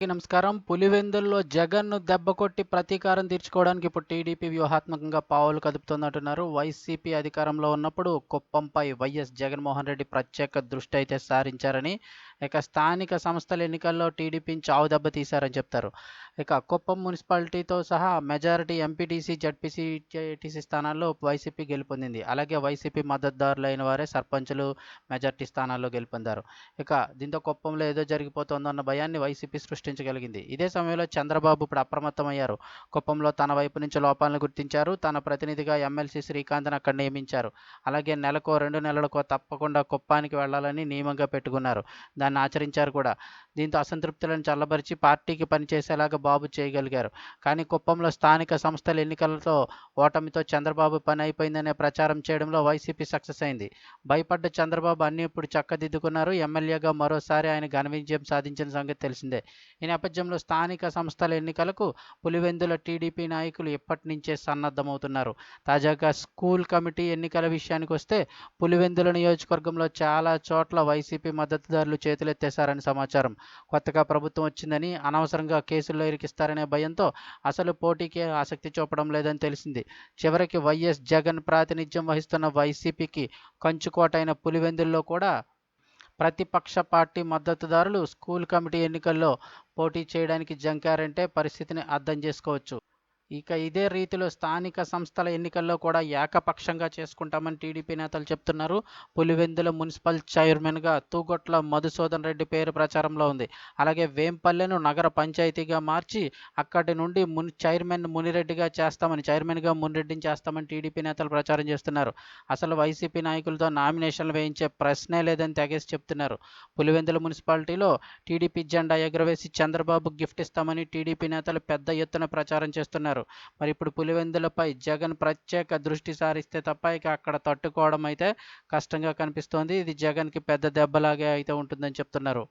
నమస్కారం. పులివెందుల్లో జగన్ను దెబ్బకొట్టి ప్రతీకారం తీర్చుకోవడానికి ఇప్పుడు టీడీపీ వ్యూహాత్మకంగా పావులు కదుపుతుందంటున్నారు వైసీపీ అధికారంలో ఉన్నప్పుడు కుప్పంపై వైఎస్ జగన్మోహన్ రెడ్డి ప్రత్యేక దృష్టి అయితే సారించారని ఇక స్థానిక సంస్థల ఎన్నికల్లో టీడీపీని చావు దెబ్బ తీశారని చెప్తారు. ఇక కుప్పం మున్సిపాలిటీతో సహా మెజారిటీ ఎంపీటీసీ జడ్పీసీ టీసీ స్థానాల్లో వైసీపీ గెలుపొందింది. అలాగే వైసీపీ మద్దతుదారులైన వారే సర్పంచులు మెజారిటీ స్థానాల్లో గెలుపొందారు. ఇక దీంతో కుప్పంలో ఏదో జరిగిపోతుందన్న భయాన్ని వైసీపీ సృష్టించగలిగింది. ఇదే సమయంలో చంద్రబాబు ఇప్పుడు అప్రమత్తమయ్యారు. కుప్పంలో తన వైపు నుంచి లోపాలను గుర్తించారు. తన ప్రతినిధిగా ఎమ్మెల్సీ శ్రీకాంత్ను అక్కడ నియమించారు. అలాగే నెలకో రెండు నెలలకో తప్పకుండా కుప్పానికి వెళ్ళాలని నియమంగా పెట్టుకున్నారు. దాని దాన్ని ఆచరించారు కూడా. దీంతో అసంతృప్తులను చల్లబరిచి పార్టీకి పనిచేసేలాగా బాబు చేయగలిగారు. కానీ కుప్పంలో స్థానిక సంస్థల ఎన్నికలతో ఓటమితో చంద్రబాబు పని అయిపోయిందనే ప్రచారం చేయడంలో వైసీపీ సక్సెస్ అయింది. భయపడ్డ చంద్రబాబు అన్ని ఇప్పుడు చక్కదిద్దుకున్నారు. ఎమ్మెల్యేగా మరోసారి ఆయన ఘన విజయం సాధించిన సంగతి తెలిసిందే. ఈ నేపథ్యంలో స్థానిక సంస్థల ఎన్నికలకు పులివెందుల టీడీపీ నాయకులు ఎప్పటి నుంచే సన్నద్ధమవుతున్నారు. తాజాగా స్కూల్ కమిటీ ఎన్నికల విషయానికి వస్తే పులివెందుల నియోజకవర్గంలో చాలా చోట్ల వైసీపీ మద్దతుదారులు చేతులెత్తేశారని సమాచారం. కొత్తగా ప్రభుత్వం వచ్చిందని అనవసరంగా కేసుల్లో ఇరికిస్తారనే భయంతో అసలు పోటీకే ఆసక్తి చూపడం లేదని తెలిసింది. చివరికి వైఎస్ జగన్ ప్రాతినిధ్యం వహిస్తున్న వైసీపీకి కంచుకోటైన పులివెందుల్లో కూడా ప్రతిపక్ష పార్టీ మద్దతుదారులు స్కూల్ కమిటీ ఎన్నికల్లో పోటీ చేయడానికి జంకారంటే పరిస్థితిని అర్థం చేసుకోవచ్చు. ఇక ఇదే రీతిలో స్థానిక సంస్థల ఎన్నికల్లో కూడా ఏకపక్షంగా చేసుకుంటామని టీడీపీ నేతలు చెప్తున్నారు. పులివెందుల మున్సిపల్ చైర్మన్గా తూగొట్ల మధుసూదన్ రెడ్డి పేరు ప్రచారంలో ఉంది. అలాగే వేంపల్లెను నగర పంచాయతీగా మార్చి అక్కడి నుండి మున్ చైర్మన్ మునిరెడ్డిగా చేస్తామని చైర్మన్గా మునిరెడ్డిని చేస్తామని టీడీపీ నేతలు ప్రచారం చేస్తున్నారు. అసలు వైసీపీ నాయకులతో నామినేషన్లు వేయించే ప్రశ్నే లేదని తెగేసి చెప్తున్నారు. పులివెందుల మున్సిపాలిటీలో టీడీపీ జెండా ఎగురవేసి చంద్రబాబు గిఫ్ట్ ఇస్తామని టీడీపీ నేతలు పెద్ద ఎత్తున ప్రచారం చేస్తున్నారు. మరి ఇప్పుడు పులివెందులపై జగన్ ప్రత్యేక దృష్టి సారిస్తే తప్ప ఇక అక్కడ తట్టుకోవడం అయితే కష్టంగా కనిపిస్తోంది. ఇది జగన్కి పెద్ద దెబ్బలాగే అయితే ఉంటుందని చెప్తున్నారు.